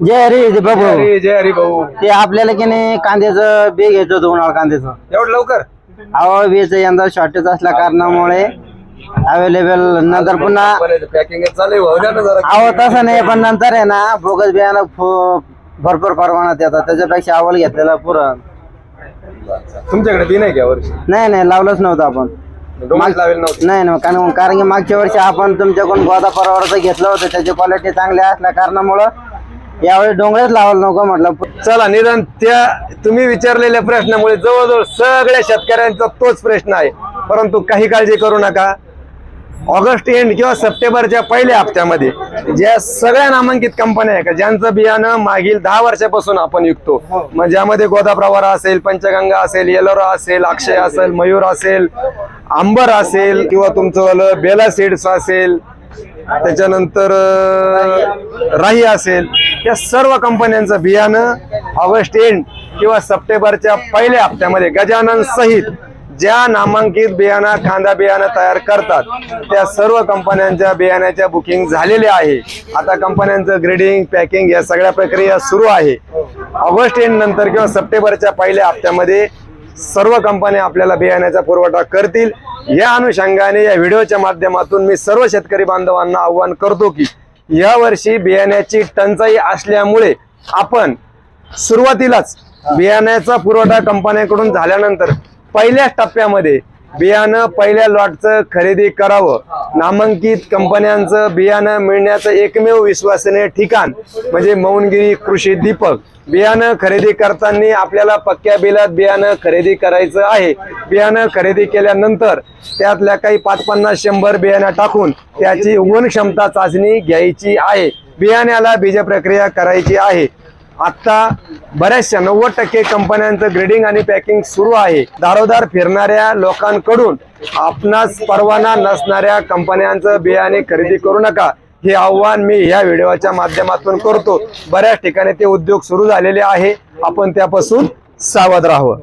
जय हरी जय बाबू अरे जय हरी भाऊ. ते आपल्याला की नाही कांद्याचं बी घ्यायचं होतं उन्हाळा कांद्याचं. एवढं लवकर? आवळ बीच यंदा शॉर्टेज असल्या कारणामुळे अवेलेबल नंतर पुन्हा पॅकिंग चालू भाऊ. द्या ना जरा. आव तसं नाही पण नंतर आहे ना बोगस बियाणं फु- भरपूर प्रमाणात येतात. त्याच्यापेक्षा अवल घेतलेलं पुरं तुमच्याकडे बी नाही का वर्षी नाही नाही लावलंच नव्हतं आपण. डोंगरात लावेल नव्हतं. नाही नाही कारण कारण की मागच्या वर्षी आपण तुमच्याकडून गोदा परवाराचं घेतलं होतं. त्याची क्वालिटी चांगली असल्या कारणामुळं यावेळी डोंगरच लावायला नको म्हटलं. चला निदान त्या तुम्ही विचारलेल्या प्रश्नामुळे जवळजवळ सगळ्या शेतकऱ्यांचा तोच प्रश्न आहे. परंतु काही काळजी करू नका. ऑगस्ट एंड किंवा सप्टेंबरच्या पहिल्या हप्त्यामध्ये ज्या सगळ्या नामांकित कंपन्या आहे का ज्यांचं बियाणं मागील दहा वर्षापासून आपण विकतो. मग ज्यामध्ये गोदाप्रवारा असेल पंचगंगा असेल येलोरा असेल अक्षय असेल मयूर असेल आंबर असेल किंवा तुमचं बेला सीड्स असेल त्याच्यानंतर राही असेल या सर्व कंपन्यांचं बियाणं ऑगस्ट एंड किंवा सप्टेंबरच्या पहिल्या हप्त्यामध्ये गजानन सहित ज्या नामांकित बियाणं कांदा बियाणं तयार करतात त्या सर्व कंपन्यांच्या बियाण्याच्या बुकिंग झालेल्या आहे. आता कंपन्यांचं ग्रेडिंग पॅकिंग या सगळ्या प्रक्रिया सुरू आहे. ऑगस्ट एंड नंतर किंवा सप्टेंबरच्या पहिल्या हप्त्यामध्ये सर्व कंपन्या आपल्याला बियाण्याचा पुरवठा करतील. या अनुषंगाने या व्हिडिओच्या माध्यमातून मी सर्व शेतकरी बांधवांना आव्हान करतो की या वर्षी बियाण्याची टंचाई असल्यामुळे आपण सुरुवातीलाच बियाण्याचा पुरवठा कंपन्यांकडून झाल्यानंतर पहिल्याच टप्प्यामध्ये बियाणं पहिल्या लॉटचं खरेदी करावं. नामांकित कंपन्यांचं बियाणं मिळण्याचं एकमेव विश्वसनीय ठिकाण म्हणजे मौनगिरी कृषी दीपक. बियाणं खरेदी करताना आपल्याला पक्क्या बिलात बियाणं खरेदी करायचं आहे. बियाणं खरेदी केल्यानंतर त्यातल्या काही पाच पन्नास शंभर बियाणं टाकून त्याची उगवण क्षमता चाचणी घ्यायची आहे. बियाण्याला बीज प्रक्रिया करायची आहे. आत्ता बऱ्याचशा नव्वद टक्के कंपन्यांचं ग्रेडिंग आणि पॅकिंग सुरू आहे. दारोदार फिरणाऱ्या लोकांकडून आपणास परवाना नसणाऱ्या कंपन्यांचं बियाणे खरेदी करू नका. हे आव्हान मी ह्या व्हिडिओच्या माध्यमातून करतो. बऱ्याच ठिकाणी ते उद्योग सुरू झालेले आहे. आपण त्यापासून सावध राहावं.